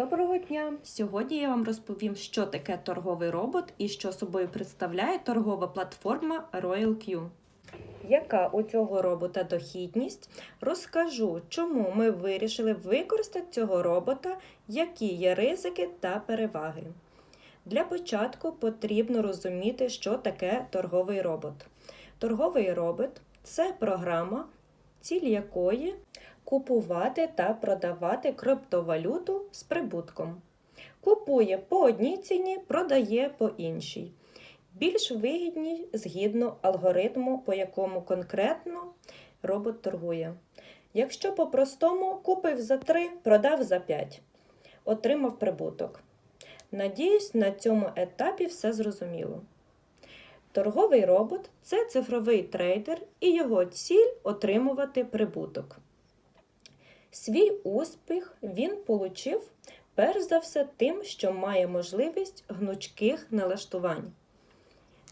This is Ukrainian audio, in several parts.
Доброго дня! Сьогодні я вам розповім, що таке торговий робот і що собою представляє торгова платформа RoyalQ. Яка у цього робота дохідність? Розкажу, чому ми вирішили використати цього робота, які є ризики та переваги. Для початку потрібно розуміти, що таке торговий робот. Торговий робот це програма, ціль якої купувати та продавати криптовалюту з прибутком. Купує по одній ціні, продає по іншій. Більш вигідні згідно алгоритму, по якому конкретно робот торгує. Якщо по-простому купив за 3, продав за 5, отримав прибуток. Надіюсь, на цьому етапі все зрозуміло. Торговий робот це цифровий трейдер і його ціль отримувати прибуток. Свій успіх він получив перш за все тим, що має можливість гнучких налаштувань.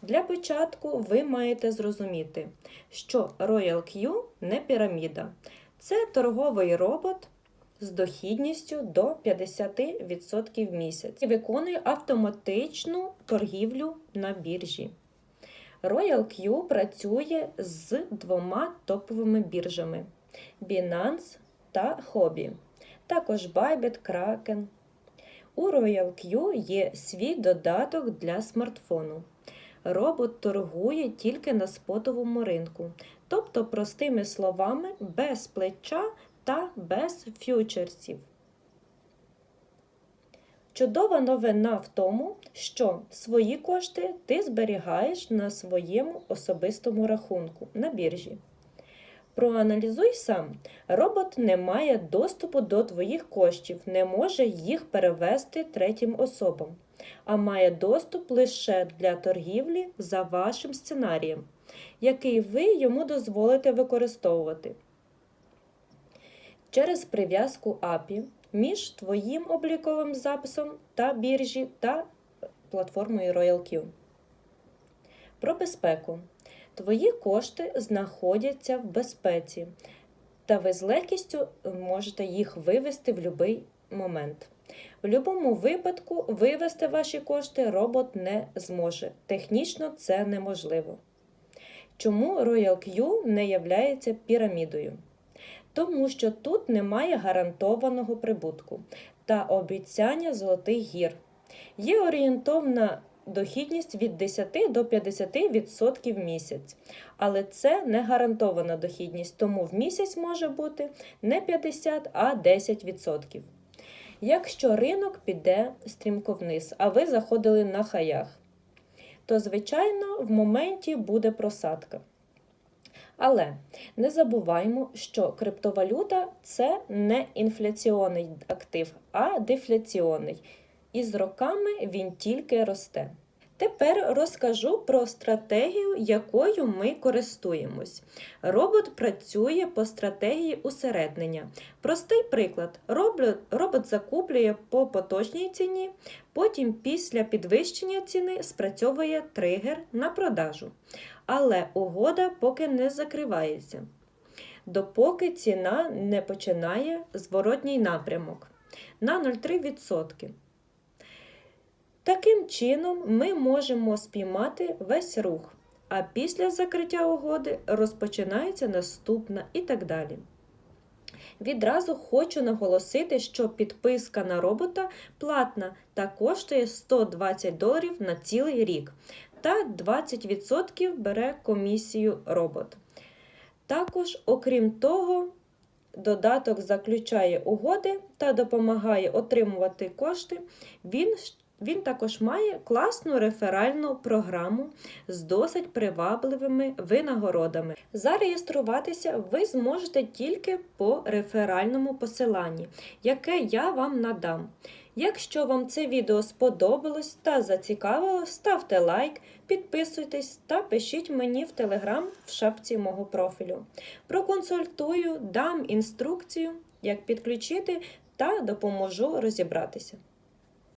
Для початку ви маєте зрозуміти, що RoyalQ не піраміда, це торговий робот з дохідністю до 50% в місяць і виконує автоматичну торгівлю на біржі. RoyalQ працює з двома топовими біржами Binance та Hobby, також Bybit, Kraken. У RoyalQ є свій додаток для смартфону. Робот торгує тільки на спотовому ринку, тобто, простими словами, без плеча та без ф'ючерсів. Чудова новина в тому, що свої кошти ти зберігаєш на своєму особистому рахунку на біржі. Проаналізуй сам, робот не має доступу до твоїх коштів, не може їх перевести третім особам, а має доступ лише для торгівлі за вашим сценарієм, який ви йому дозволите використовувати. Через прив'язку API між твоїм обліковим записом та біржі та платформою RoyalQ. Про безпеку. Твої кошти знаходяться в безпеці, та ви з легкістю можете їх вивести в будь-який момент. В будь-якому випадку вивести ваші кошти робот не зможе. Технічно це неможливо. Чому RoyalQ не являється пірамідою? Тому що тут немає гарантованого прибутку та обіцяння золотих гір. Є орієнтовна дохідність від 10 до 50% в місяць. Але це не гарантована дохідність, тому в місяць може бути не 50, а 10%. Якщо ринок піде стрімко вниз, а ви заходили на хаях, то, звичайно, в моменті буде просадка. Але не забуваймо, що криптовалюта це не інфляційний актив, а дефляційний. І з роками він тільки росте. Тепер розкажу про стратегію, якою ми користуємось. Робот працює по стратегії усереднення. Простий приклад: робот закуплює по поточній ціні, потім після підвищення ціни спрацьовує тригер на продажу. Але угода поки не закривається, допоки ціна не починає зворотній напрямок на 0,3%. Таким чином, ми можемо спіймати весь рух, а після закриття угоди розпочинається наступна і так далі. Відразу хочу наголосити, що підписка на робота платна та коштує 120 доларів на цілий рік, та 20% бере комісію робот. Також, окрім того, додаток заключає угоди та допомагає отримувати кошти. Він він також має класну реферальну програму з досить привабливими винагородами. Зареєструватися ви зможете тільки по реферальному посиланні, яке я вам надам. Якщо вам це відео сподобалось та зацікавило, ставте лайк, підписуйтесь та пишіть мені в телеграм в шапці мого профілю. Проконсультую, дам інструкцію, як підключити та допоможу розібратися.